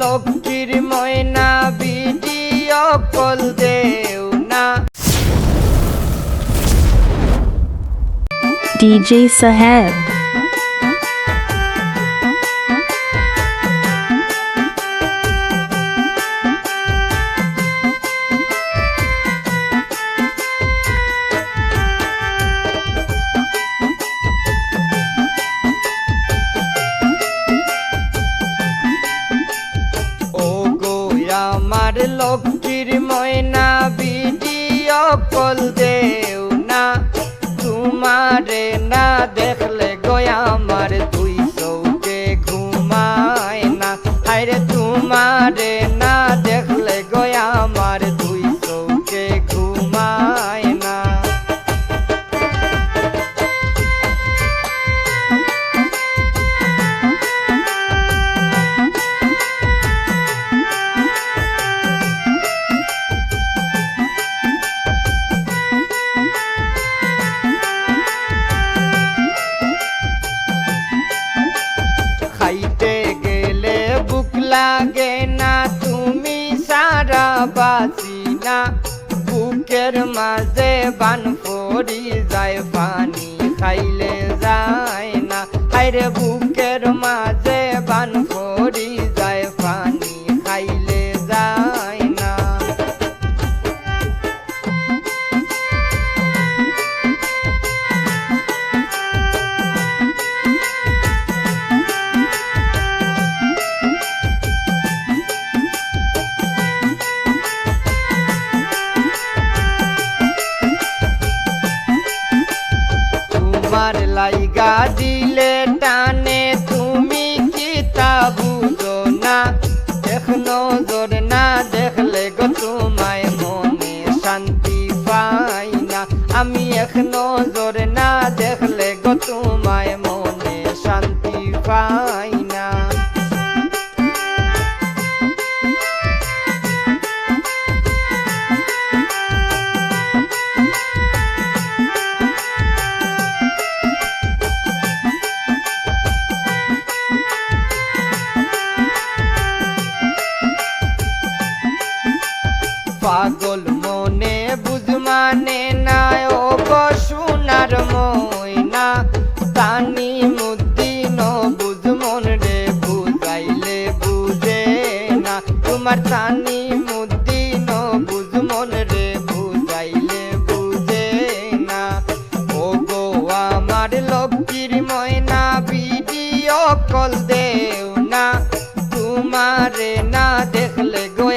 লক্ষ্মীর ময়না video call দেও না DJ Sahab. ভিডিও কল দেও না, তোমারে না দেখলে গয়া আমার দুই চৌকে ঘুমায় না। আরে তোমারে না সারা বাসি না বুকের মাঝে বান পড়ি যায়, পানি খাইলে যায় না। হাইরে বুকের মাঝে তোমার লাইগা দিলে টানে, তুমি কি তা বুঝো না? এখনও জোর না দেখলে গো তোমায় মনে শান্তি পাই না। আমি এখনও জোর না দেখলে পাগল মনে বুঝ মানে না, ও গো সোনার ময়না। তানি মুদ্দিন বুঝ মন রে, বুঝাইলে বুঝে না। তোমার তানি মুদ্দিন বুঝ মন রে, বুঝাইলে বুঝে না। ও গো আমার লক্ষ্মীর ময়না, ভিডিও কল দেও না। তোমারে না দেখলে গো